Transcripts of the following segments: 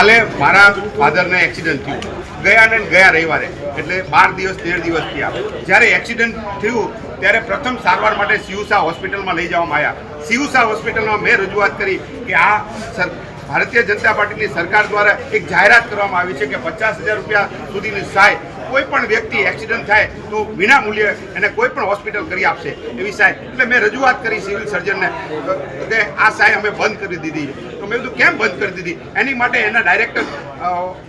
મારા ફાધરને એક્સિડન્ટ થયું. ગયા ને ગયા રવિવારે. એટલે બાર દિવસ, તેર દિવસ થયા જ્યારે એક્સિડન્ટ થયું, ત્યારે પ્રથમ સારવાર માટે સિયુસા હોસ્પિટલમાં લઈ જવામાં આવ્યા. સિયુસા હોસ્પિટલમાં મેં રજૂઆત કરી કે આ ભારતીય જનતા પાર્ટીની સરકાર દ્વારા એક જાહેરાત કરવામાં આવી છે કે પચાસ હજાર રૂપિયા સુધીની સહાય કોઈ પણ વ્યક્તિ એક્સિડન્ટ થાય તો વિના મૂલ્યે એને કોઈ પણ હોસ્પિટલ કરી આપશે એવી સહાય. એટલે મેં રજૂઆત કરી સિવિલ સર્જનને કે આ સહાય અમે બંધ કરી દીધી. મેં કીધું કેમ બંધ કરી દીધી? એની માટે એના ડાયરેક્ટર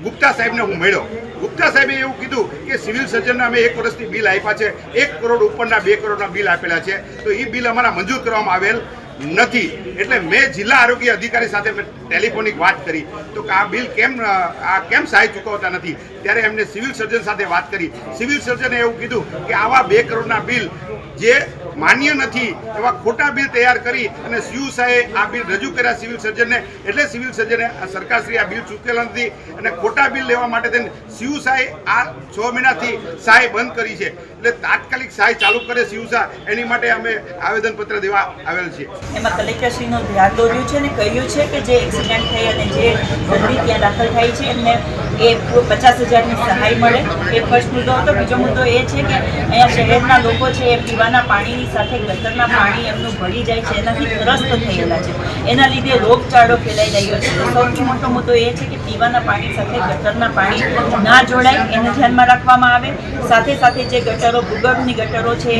ગુપ્તા સાહેબને હું મળ્યો. ગુપ્તા સાહેબે એવું કીધું કે સિવિલ સર્જનના અમે એક વર્ષથી બિલ આપ્યા છે. એક કરોડ ઉપરના બે કરોડના બિલ આપેલા છે. તો એ બિલ અમારા મંજૂર કરવામાં આવેલ. નથી. એટલે મેં જિલ્લા આરોગ્ય અધિકારી સાથે ટેલિફોનિક વાત કરી. તો આ બિલ કેમ આ કેમ સહાય ચૂકવતા નથી? ત્યારે એમને સિવિલ સર્જન સાથે વાત કરી. સિવિલ સર્જને એવું કીધું કે આવા બે કરોડના બિલ જે માન્ય નથી, એવા ખોટા બિલ તૈયાર કરી અને સીયુસાએ આ બિલ રજૂ કર્યા સિવિલ સર્જનને. એટલે સિવિલ સર્જને સરકારશ્રી આ બિલ ચૂકેલા નથી અને ખોટા બિલ લેવા માટે તેને સીયુસાએ આ છ મહિનાથી સહાય બંધ કરી છે. એટલે તાત્કાલિક સહાય ચાલુ કરે સીયુસા એની માટે અમે આવેદનપત્ર દેવા આવેલ છીએ. એમાં કલેક્ટરશ્રીનું ધ્યાન દોર્યું છે અને કહ્યું છે કે જે એક્સિડન્ટ થઈ અને જે દર્દી ત્યાં દાખલ થાય છે, એમને એ પચાસ હજારની સહાય મળે. એ ફર્સ્ટ મુદ્દો હતો. બીજો મુદ્દો એ છે કે અહીંયા શહેરના લોકો છે, એ પીવાના પાણીની સાથે ગટરના પાણી એમનું ભળી જાય છે, એનાથી ત્રસ્ત થયેલા છે. એના લીધે રોગચાળો ફેલાઈ રહ્યો છે. સૌથી મોટો મુદ્દો એ છે કે પીવાના પાણી સાથે ગટરના પાણી ના જોડાય, એને ધ્યાનમાં રાખવામાં આવે. સાથે સાથે જે ગટરો, ભૂગર્ભની ગટરો છે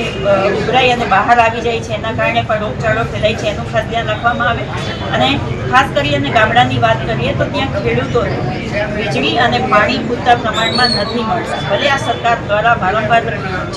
ઉભરાઈ અને બહાર આવી જાય છે, એના કારણે પણ રોગચાળો ફેલાય છે, એનું ખાસ ધ્યાન રાખવામાં આવે. અને ખાસ કરી અને ગામડાની વાત કરીએ તો ત્યાં ખેડૂતો વીજળી અને પાણી પૂરતા પ્રમાણમાં નથી મળશે. ભલે આ સરકાર દ્વારા વારંવાર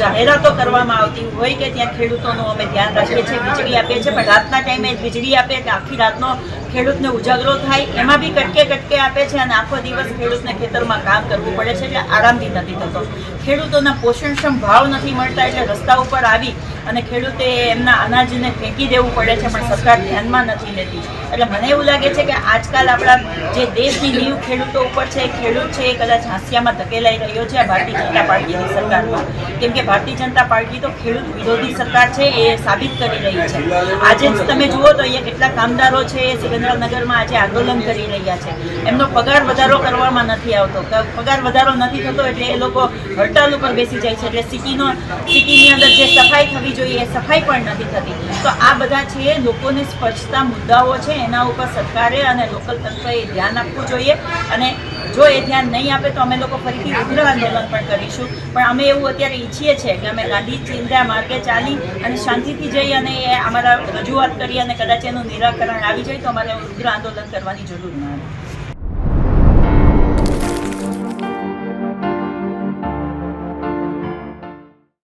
જાહેરાતો કરવામાં આવતી હોય કે ત્યાં ખેડૂતોનું અમે ધ્યાન રાખીએ છીએ, વીજળી આપીએ છીએ, પણ રાતના ટાઈમે વીજળી આપે કે આખી રાતનો ખેડૂતને ઉજાગરો થાય, એમાં બી કટકે કટકે આપે છે અને આખો દિવસ ખેડૂતને ખેતરમાં કામ કરવું પડે છે, એટલે આરામથી નથી થતો. ખેડૂતોના પોષણક્ષમ ભાવ નથી મળતા, એટલે રસ્તા ઉપર આવી અને ખેડૂતે એમના અનાજને ફેંકી દેવું પડે છે, પણ સરકાર ધ્યાનમાં નથી લેતી. એટલે મને એવું લાગે છે કે આજકાલ આપણા જે દેશની નીવ ખેડૂતો ઉપર છે, ખેડૂત છે, એ કદાચ હાંસિયામાં ધકેલાઈ રહ્યો છે ભારતીય જનતા પાર્ટીની સરકારમાં. કેમ કે ભારતીય જનતા પાર્ટી તો ખેડૂત વિરોધી સરકાર છે, એ સાબિત કરી રહી છે. આજે તમે જુઓ તો અહીંયા કેટલા કામદારો છે એ સુરેન્દ્રનગરમાં આજે આંદોલન કરી રહ્યા છે. એમનો પગાર વધારો કરવામાં નથી આવતો. પગાર વધારો નથી થતો એટલે એ લોકો હડતાલ ઉપર બેસી જાય છે. એટલે સિટીનો, સિટીની અંદર જે સફાઈ થવી જોઈએ એ સફાઈ પણ નથી થતી. તો આ બધા છે લોકોને સ્પર્શતા મુદ્દાઓ છે. એના ઉપર સરકારે અને લોકલ તંત્રએ ધ્યાન આપવું જોઈએ અને જો એ ધ્યાન નહીં આપે તો અમે લોકો ફરીથી ઉગ્ર આંદોલન પણ કરીશું. પણ અમે એવું અત્યારે ઈચ્છીએ છીએ કે અમે ગાંધી ચિંતા માર્ગે ચાલી અને શાંતિથી જઈ અને એ અમારા રજૂઆત કરી અને કદાચ એનું નિરાકરણ આવી જાય તો અમારે ઉગ્ર આંદોલન કરવાની જરૂર ન આવે